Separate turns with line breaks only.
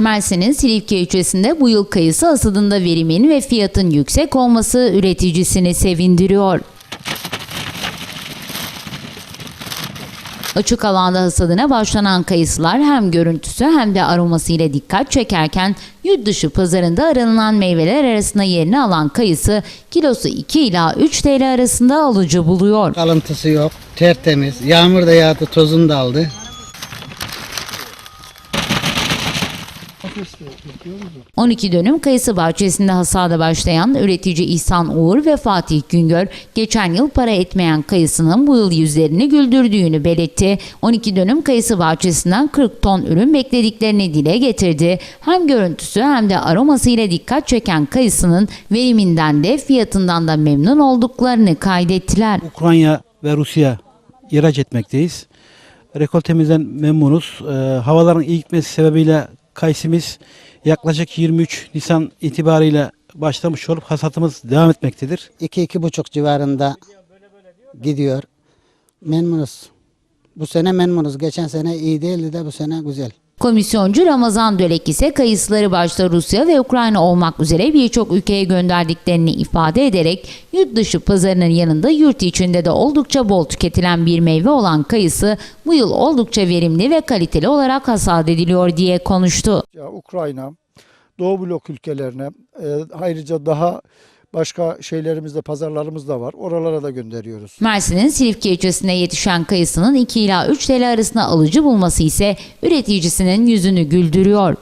Mersin'in Silifke ilçesinde bu yıl kayısı hasadında verimin ve fiyatın yüksek olması üreticisini sevindiriyor. Açık alanda hasadına başlanan kayısılar hem görüntüsü hem de aroması ile dikkat çekerken yurt dışı pazarında aranılan meyveler arasında yerini alan kayısı kilosu 2 ila 3 TL arasında alıcı buluyor.
Kalıntısı yok. Tertemiz. Yağmur da yağdı, tozunu da aldı.
12 dönüm kayısı bahçesinde hasada başlayan üretici İhsan Uğur ve Fatih Güngör, geçen yıl para etmeyen kayısının bu yıl yüzlerini güldürdüğünü belirtti. 12 dönüm kayısı bahçesinden 40 ton ürün beklediklerini dile getirdi. Hem görüntüsü hem de aroması ile dikkat çeken kayısının veriminden de fiyatından da memnun olduklarını kaydettiler.
Ukrayna ve Rusya ihraç etmekteyiz. Rekoltemizden memnunuz. Ee, havaların iyi gitmesi sebebiyle kayısımız yaklaşık 23 Nisan itibariyle başlamış olup hasatımız devam etmektedir.
2-2,5 civarında gidiyor. Memnunuz. Bu sene memnunuz. Geçen sene iyi değildi de bu sene güzel.
Komisyoncu Ramazan Dölek ise kayısıları başta Rusya ve Ukrayna olmak üzere birçok ülkeye gönderdiklerini ifade ederek yurt dışı pazarının yanında yurt içinde de oldukça bol tüketilen bir meyve olan kayısı bu yıl oldukça verimli ve kaliteli olarak hasat ediliyor diye konuştu.
ya Ukrayna, Doğu blok ülkelerine e, ayrıca daha başka şeylerimiz de pazarlarımız da var. Oralara da gönderiyoruz.
Mersin'in Silifke ilçesinde yetişen kayısının 2 ila 3 TL arasında alıcı bulması ise üreticisinin yüzünü güldürüyor.